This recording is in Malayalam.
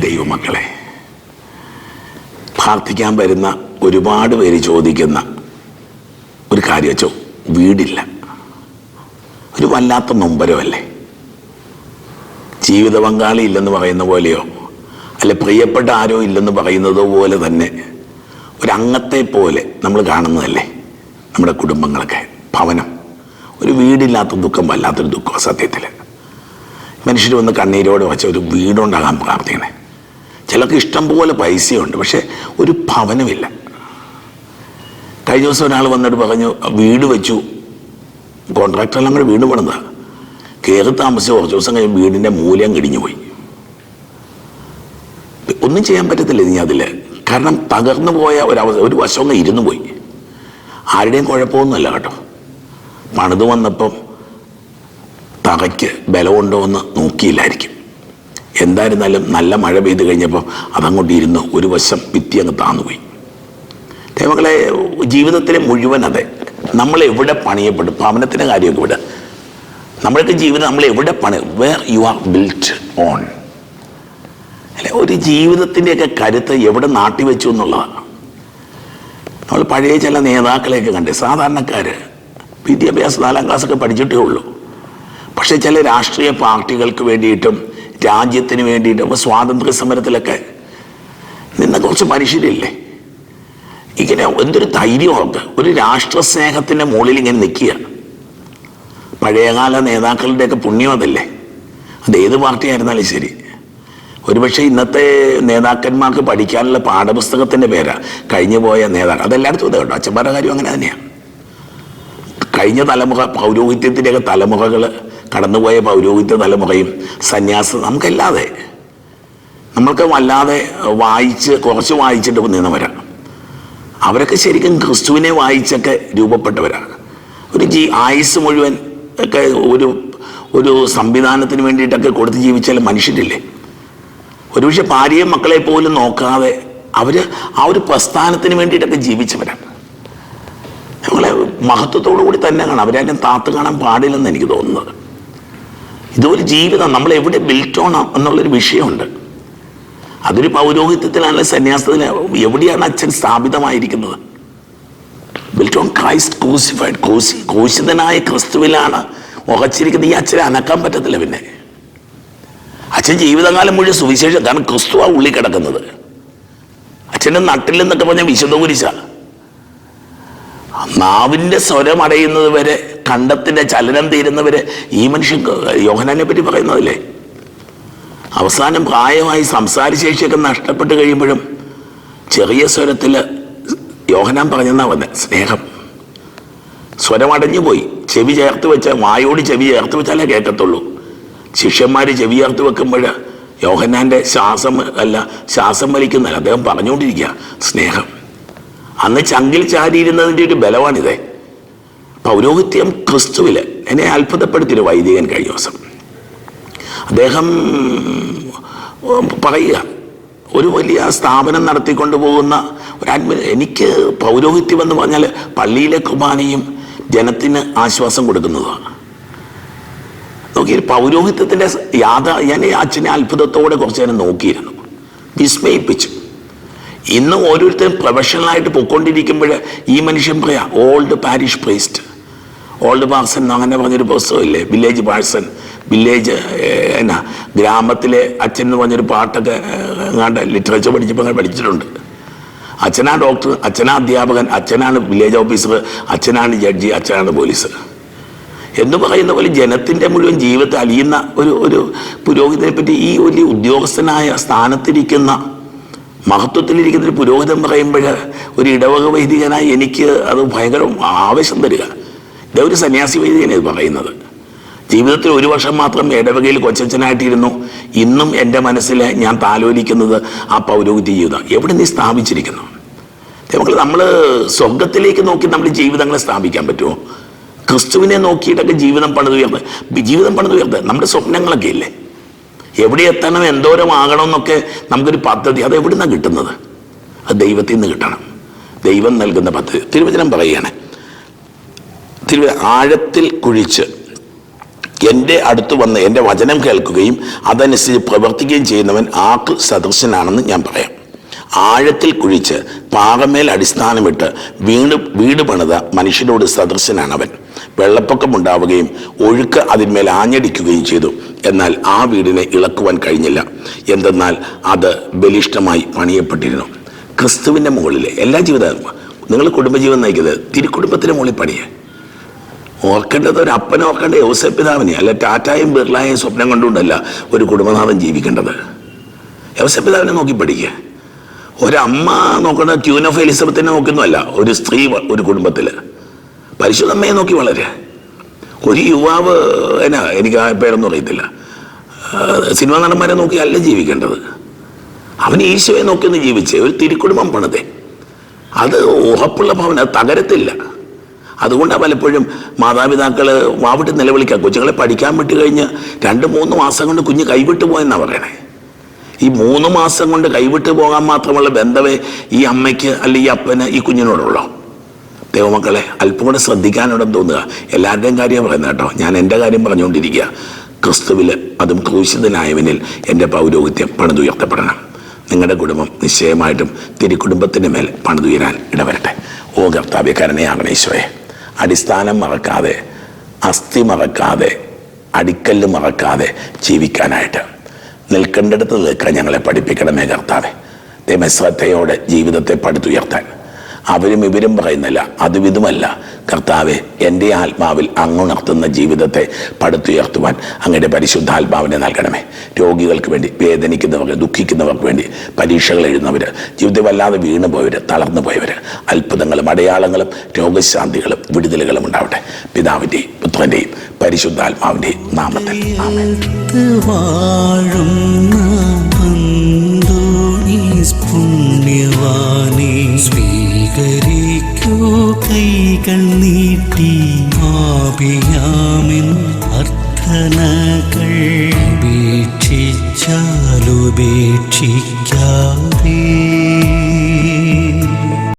ദൈവമക്കളെ പ്രാർത്ഥിക്കാൻ വരുന്ന ഒരുപാട് പേര് ചോദിക്കുന്ന ഒരു കാര്യം വെച്ചോ വീടില്ല. ഒരു വല്ലാത്ത നൊമ്പരമല്ലേ? ജീവിത പങ്കാളി ഇല്ലെന്ന് പറയുന്ന പോലെയോ? അല്ലെ പ്രിയപ്പെട്ട ആരോ ഇല്ലെന്ന് പറയുന്നതോ പോലെ തന്നെ ഒരംഗത്തെ പോലെ നമ്മൾ കാണുന്നതല്ലേ? നമ്മുടെ കുടുംബങ്ങളൊക്കെ. ഭവനം. ഒരു വീടില്ലാത്ത ദുഃഖം വല്ലാത്തൊരു ദുഃഖം സത്യത്തിൽ മനുഷ്യർ വന്ന് കണ്ണീരോടെ വെച്ച ഒരു വീടുണ്ടാകാൻ പ്രാർത്ഥിക്കണേ. ചിലർക്ക് ഇഷ്ടം പോലെ പൈസയുണ്ട് പക്ഷെ ഒരു ഭവനമില്ല. കഴിഞ്ഞ ദിവസം ഒരാൾ വന്നിട്ട് പറഞ്ഞു വീട് വെച്ചു. കോൺട്രാക്ടറെല്ലാം കൂടെ വീട് പണിതാണ് കയറി താമസിച്ച് കുറച്ച് ദിവസം കഴിഞ്ഞ് വീടിന്റെ മൂല്യം കിടിഞ്ഞു പോയി. ഒന്നും ചെയ്യാൻ പറ്റത്തില്ല ഇനി അതിൽ കാരണം തകർന്നു പോയ ഒരു അവ ഒരു വശം ഇരുന്നു പോയി. ആരുടെയും കുഴപ്പമൊന്നുമല്ല കേട്ടോ. പണിത് വന്നപ്പം തറയ്ക്ക് ബലമുണ്ടോ എന്ന് നോക്കിയില്ലായിരിക്കും. എന്തായിരുന്നാലും നല്ല മഴ പെയ്ത് കഴിഞ്ഞപ്പോൾ അതങ്ങോട്ട് ഇരുന്ന് ഒരു വശം ഭിത്തി അങ്ങ് താന്നുപോയി. ദൈവങ്ങളെ ജീവിതത്തിലെ മുഴുവൻ അതെ നമ്മൾ എവിടെ പണിയപ്പെടും? ഭവനത്തിന്റെ കാര്യമൊക്കെ ഇവിടെ. നമ്മളൊക്കെ ജീവിതം നമ്മൾ എവിടെ പണി where you are built on അല്ലെ ഒരു ജീവിതത്തിന്റെയൊക്കെ കരുത്ത് എവിടെ നാട്ടി വെച്ചു എന്നുള്ളതാണ്. നമ്മൾ പഴയ ചില നേതാക്കളെയൊക്കെ കണ്ടേ സാധാരണക്കാർ വിദ്യാഭ്യാസം നാലാം ക്ലാസ്സൊക്കെ പഠിച്ചിട്ടേ ഉള്ളൂ. പക്ഷേ ചില രാഷ്ട്രീയ പാർട്ടികൾക്ക് വേണ്ടിയിട്ടും രാജ്യത്തിന് വേണ്ടിയിട്ടും അപ്പോൾ സ്വാതന്ത്ര്യ സമരത്തിലൊക്കെ നിന്ന കുറച്ച് മനുഷ്യരില്ലേ? ഇങ്ങനെ എന്തൊരു ധൈര്യമുണ്ട് ഒരു രാഷ്ട്രസ്നേഹത്തിന്റെ മുകളിൽ ഇങ്ങനെ നിൽക്കുക. പഴയകാല നേതാക്കളുടെയൊക്കെ പുണ്യം അതല്ലേ? അത് ഏത് പാർട്ടി ആയിരുന്നാലും ശരി. ഒരുപക്ഷെ ഇന്നത്തെ നേതാക്കന്മാർക്ക് പഠിക്കാനുള്ള പാഠപുസ്തകത്തിന്റെ പേരാണ് കഴിഞ്ഞു പോയ നേതാക്കൾ. അതെല്ലായിടത്തും ഇത് കേട്ടോ അച്ഛന്മാരുടെ കാര്യം അങ്ങനെ തന്നെയാണ് കഴിഞ്ഞ തലമുറ പൗരോഹിത്യത്തിന്റെയൊക്കെ തലമുറകൾ കടന്നുപോയ പൗരോഹിത്യ തലമുറയും സന്യാസം നമുക്കല്ലാതെ. നമ്മൾക്ക് വല്ലാതെ വായിച്ച് കുറച്ച് വായിച്ചിട്ട് നിന്നവരാണ് അവരൊക്കെ ശരിക്കും ക്രിസ്തുവിനെ വായിച്ചൊക്കെ രൂപപ്പെട്ടവരാണ്. ഒരു ജീ ആയുസ് മുഴുവൻ ഒക്കെ ഒരു ഒരു സംവിധാനത്തിന് വേണ്ടിയിട്ടൊക്കെ കൊടുത്ത് ജീവിച്ചാൽ മനുഷ്യരില്ലേ? ഒരുപക്ഷെ ഭാര്യയും മക്കളെ പോലും നോക്കാതെ അവർ ആ ഒരു പ്രസ്ഥാനത്തിന് വേണ്ടിയിട്ടൊക്കെ ജീവിച്ചവരാണ് നമ്മളെ മഹത്വത്തോടു കൂടി തന്നെ കാണാം അവരാരും താത്ത് കാണാൻ പാടില്ലെന്ന് എനിക്ക് തോന്നുന്നത്. ഇതൊരു ജീവിതം. നമ്മൾ എവിടെ ബിൽറ്റ് ഓണം എന്നുള്ളൊരു വിഷയമുണ്ട്. അതൊരു പൗരോഹിത്യത്തിലാണ് സന്യാസത്തിന് എവിടെയാണ് അച്ഛൻ സ്ഥാപിതമായിരിക്കുന്നത്? ബിൽറ്റ് ഓൺ ക്രൈസ്റ്റ് ക്രൂസിഫൈഡ് ക്രൂസി ക്രൂശിതനായ ക്രിസ്തുവിലാണ് ഉറച്ചിരിക്കുന്നത് ഈ അച്ഛനെ അനക്കാൻ പറ്റത്തില്ല പിന്നെ. അച്ഛൻ ജീവിതകാലം മുഴുവൻ സുവിശേഷം കാരണം ക്രിസ്തുവാ ഉള്ളി കിടക്കുന്നത്. അച്ഛന്റെ നട്ടിൽ എന്നൊക്കെ പറഞ്ഞ വിശുദ്ധ കുരിശ. നാവിന്റെ സ്വരം അടയുന്നത് വരെ കണ്ടത്തിന്റെ ചലനം തീരുന്നവർ ഈ മനുഷ്യൻ യോഹനാനെ പറ്റി പറയുന്നതല്ലേ? അവസാനം പ്രായമായി സംസാരശേഷിയൊക്കെ നഷ്ടപ്പെട്ട് കഴിയുമ്പോഴും ചെറിയ സ്വരത്തിൽ യോഹനാൻ പറഞ്ഞെന്നാ വന്നത് സ്നേഹം. സ്വരം അടഞ്ഞു പോയി ചെവി ചേർത്ത് വെച്ചാൽ വായോട് ചെവി ചേർത്ത് വെച്ചാലേ കേൾക്കത്തുള്ളൂ ശിഷ്യന്മാർ ചെവി ചേർത്ത് വെക്കുമ്പോൾ യോഹന്നാന്റെ ശ്വാസം അല്ല ശ്വാസം വലിക്കുന്നല്ല അദ്ദേഹം പറഞ്ഞുകൊണ്ടിരിക്കുക സ്നേഹം. അന്ന് ചങ്കിൽ ചാരിയിരുന്നതിന്റെ ഒരു ബലമാണിത്. പൗരോഹിത്യം ക്രിസ്തുവിൽ. എന്നെ അത്ഭുതപ്പെടുത്തിയൊരു വൈദികൻ കഴിഞ്ഞ ദിവസം. അദ്ദേഹം പറയുക ഒരു വലിയ സ്ഥാപനം നടത്തിക്കൊണ്ടു പോകുന്ന ഒരു എനിക്ക് പൗരോഹിത്യം എന്ന് പറഞ്ഞാൽ പള്ളിയിലെ കുർബാനയും ജനത്തിന് ആശ്വാസം കൊടുക്കുന്നതാണ് നോക്കി പൗരോഹിത്യത്തിന്റെ യാഥാ ഞാൻ അച്ഛനെ അത്ഭുതത്തോടെ കുറച്ച് നേരം നോക്കിയിരുന്നു. വിസ്മയിപ്പിച്ചു. ഇന്ന് ഓരോരുത്തരും പ്രൊഫഷണലായിട്ട് പൊയ്ക്കൊണ്ടിരിക്കുമ്പോൾ ഈ മനുഷ്യൻ പറയാം ഓൾഡ് പാരിഷ് പ്രീസ്റ്റ് ഓൾഡ് മാർസൺ അങ്ങനെ പറഞ്ഞൊരു പുസ്തകമില്ലേ? വില്ലേജ് പാഴ്സൺ വില്ലേജ് എന്നാ ഗ്രാമത്തിലെ അച്ഛൻ എന്ന് പറഞ്ഞൊരു പാട്ടൊക്കെ എങ്ങാണ്ട് ലിറ്ററേച്ചർ പഠിച്ചപ്പോൾ അങ്ങനെ പഠിച്ചിട്ടുണ്ട്. അച്ഛനാണ് ഡോക്ടർ അച്ഛനാ അധ്യാപകൻ അച്ഛനാണ് വില്ലേജ് ഓഫീസർ അച്ഛനാണ് ജഡ്ജി അച്ഛനാണ് പോലീസ് എന്ന് പറയുന്ന പോലെ ജനത്തിന്റെ മുഴുവൻ ജീവിതത്തെ അലിയുന്ന ഒരു ഒരു പുരോഹിതനെ പറ്റി ഈ വലിയ ഉദ്യോഗസ്ഥനായ സ്ഥാനത്തിരിക്കുന്ന മഹത്വത്തിലിരിക്കുന്ന ഒരു പുരോഹിതൻ പറയുമ്പോൾ ഒരു ഇടവക വൈദികനായി എനിക്ക് അത് ഭയങ്കര ആവേശം തരിക. ഒരു സന്യാസി വൈദികനെ ഇത് പറയുന്നത്. ജീവിതത്തിൽ ഒരു വർഷം മാത്രം ഇടവകയിൽ കൊച്ചച്ഛനായിട്ടിരുന്നു. ഇന്നും എന്റെ മനസ്സിൽ ഞാൻ താലോലിക്കുന്നത് ആ പൗരോഹിത്യ ജീവിതം. എവിടെ നീ സ്ഥാപിച്ചിരിക്കുന്നു? നമുക്ക് നമ്മൾ സ്വർഗത്തിലേക്ക് നോക്കി നമ്മൾ ജീവിതങ്ങളെ സ്ഥാപിക്കാൻ പറ്റുമോ? ക്രിസ്തുവിനെ നോക്കിയിട്ടൊക്കെ ജീവിതം പണിതുയർന്ന് ജീവിതം പണിതുയർന്ന് നമ്മുടെ സ്വപ്നങ്ങളൊക്കെ ഇല്ലേ? എവിടെ എത്തണം എന്തോരം ആകണം എന്നൊക്കെ നമുക്കൊരു പദ്ധതി. അത് എവിടെ നിന്നാണ് കിട്ടുന്നത്? അത് ദൈവത്തിൽ നിന്ന് കിട്ടണം. ദൈവം നൽകുന്ന പദ്ധതി. തിരുവചനം പറയുകയാണ്. തിരുവ ആഴത്തിൽ കുഴിച്ച് എന്റെ അടുത്ത് വന്ന് എന്റെ വചനം കേൾക്കുകയും അതനുസരിച്ച് പ്രവർത്തിക്കുകയും ചെയ്യുന്നവൻ ആക്ക് സദൃശനാണെന്ന് ഞാൻ പറയാം. ആഴത്തിൽ കുഴിച്ച് പാറമേൽ അടിസ്ഥാനമിട്ട് വീട് വീട് പണിത മനുഷ്യരോട് അവൻ വെള്ളപ്പൊക്കം ഉണ്ടാവുകയും ഒഴുക്ക് അതിന്മേൽ ആഞ്ഞടിക്കുകയും ചെയ്തു. എന്നാൽ ആ വീടിനെ ഇളക്കുവാൻ കഴിഞ്ഞില്ല. എന്തെന്നാൽ അത് ബലിഷ്ടമായി പണിയപ്പെട്ടിരുന്നു. ക്രിസ്തുവിന്റെ മുകളിൽ എല്ലാ ജീവിതവും നിങ്ങൾ കുടുംബജീവൻ നയിക്കുന്നത് തിരുക്കുടുംബത്തിന്റെ മുകളിൽ പണിയേ. ഓർക്കേണ്ടത് ഒരു അപ്പനെ ഓർക്കേണ്ട യോസഫ് പിതാവിനെ. അല്ല ടാറ്റായും ബിർലായും സ്വപ്നം കണ്ടുകൊണ്ടല്ല ഒരു കുടുംബനാഥൻ ജീവിക്കേണ്ടത്. യോസഫ് പിതാവിനെ നോക്കി പഠിക്കുക ഒരമ്മ നോക്കുന്ന ക്യൂൻ ഓഫ് എലിസബത്തിനെ നോക്കുന്നതല്ല ഒരു സ്ത്രീ ഒരു കുടുംബത്തിൽ പരിശുദ്ധമ്മയെ നോക്കി വളരെ. ഒരു യുവാവ് എന്നാ എനിക്ക് ആ പേരൊന്നും അറിയത്തില്ല. സിനിമാ നടന്മാരെ നോക്കി അല്ല ജീവിക്കേണ്ടത്. അവൻ ഈശോയെ നോക്കി ഒന്ന് ജീവിച്ചേ. ഒരു തിരുക്കുടുംബം പണിതേ. അത് ഉറപ്പുള്ള ഭവന തകരത്തില്ല. അതുകൊണ്ടാണ് പലപ്പോഴും മാതാപിതാക്കൾ വാവിട്ട് നിലവിളിക്കുക. കൊച്ചുങ്ങളെ പഠിക്കാൻ വിട്ട് കഴിഞ്ഞ് രണ്ട് മൂന്ന് മാസം കൊണ്ട് കുഞ്ഞ് കൈവിട്ട് പോയെന്നാണ് പറയണേ. ഈ മൂന്ന് മാസം കൊണ്ട് കൈവിട്ട് പോകാൻ മാത്രമുള്ള ബന്ധമേ ഈ അമ്മയ്ക്ക് അല്ല ഈ അപ്പന് ഈ കുഞ്ഞിനോടുള്ളൂ. ദൈവമക്കളെ അല്പം കൂടെ ശ്രദ്ധിക്കാനോടും തോന്നുക. എല്ലാവരുടെയും കാര്യം പറയുന്നത് കേട്ടോ. ഞാൻ എന്റെ കാര്യം പറഞ്ഞുകൊണ്ടിരിക്കുക. ക്രിസ്തുവിൽ അതും ക്രൂശിതനായവനിൽ എന്റെ പൗരോഹിത്യം പണിതുയർത്തപ്പെടണം. നിങ്ങളുടെ കുടുംബം നിശ്ചയമായിട്ടും തിരുക്കുടുംബത്തിന്റെ മേൽ പണിതുയരാൻ ഇടവരട്ടെ. ഓ കർത്താവ്യക്കാരനെ ഈശോയെ. അടിസ്ഥാനം മറക്കാതെ അസ്ഥി മറക്കാതെ അടിക്കല്ല് മറക്കാതെ ജീവിക്കാനായിട്ട്. നിൽക്കേണ്ടിടത്ത് നിൽക്കാൻ ഞങ്ങളെ പഠിപ്പിക്കണമേ കർത്താവെ. ദൈവ ശ്രദ്ധയോടെ ജീവിതത്തെ പടുത്തുയർത്താൻ. അവരും ഇവരും പറയുന്നില്ല അതും ഇതുമല്ല. കർത്താവെ എന്റെ ആത്മാവിൽ അങ്ങുണർത്തുന്ന ജീവിതത്തെ പടുത്തുയർത്തുവാൻ അങ്ങയുടെ പരിശുദ്ധാത്മാവിനെ നൽകണമേ. രോഗികൾക്ക് വേണ്ടി വേദനിക്കുന്നവർക്ക് ദുഃഖിക്കുന്നവർക്ക് വേണ്ടി പരീക്ഷകൾ എഴുതുന്നവർ ജീവിതം വല്ലാതെ വീണു പോയവർ തളർന്നു പോയവർ അടയാളങ്ങളും രോഗശാന്തികളും വിടുതലുകളും ഉണ്ടാവട്ടെ. പിതാവിന്റെയും പുത്രന്റെയും പരിശുദ്ധാത്മാവിന്റെയും നാമത്തിൽ. സ്വീകരിക്കൂ കൈകൾ അർത്ഥനകൾ.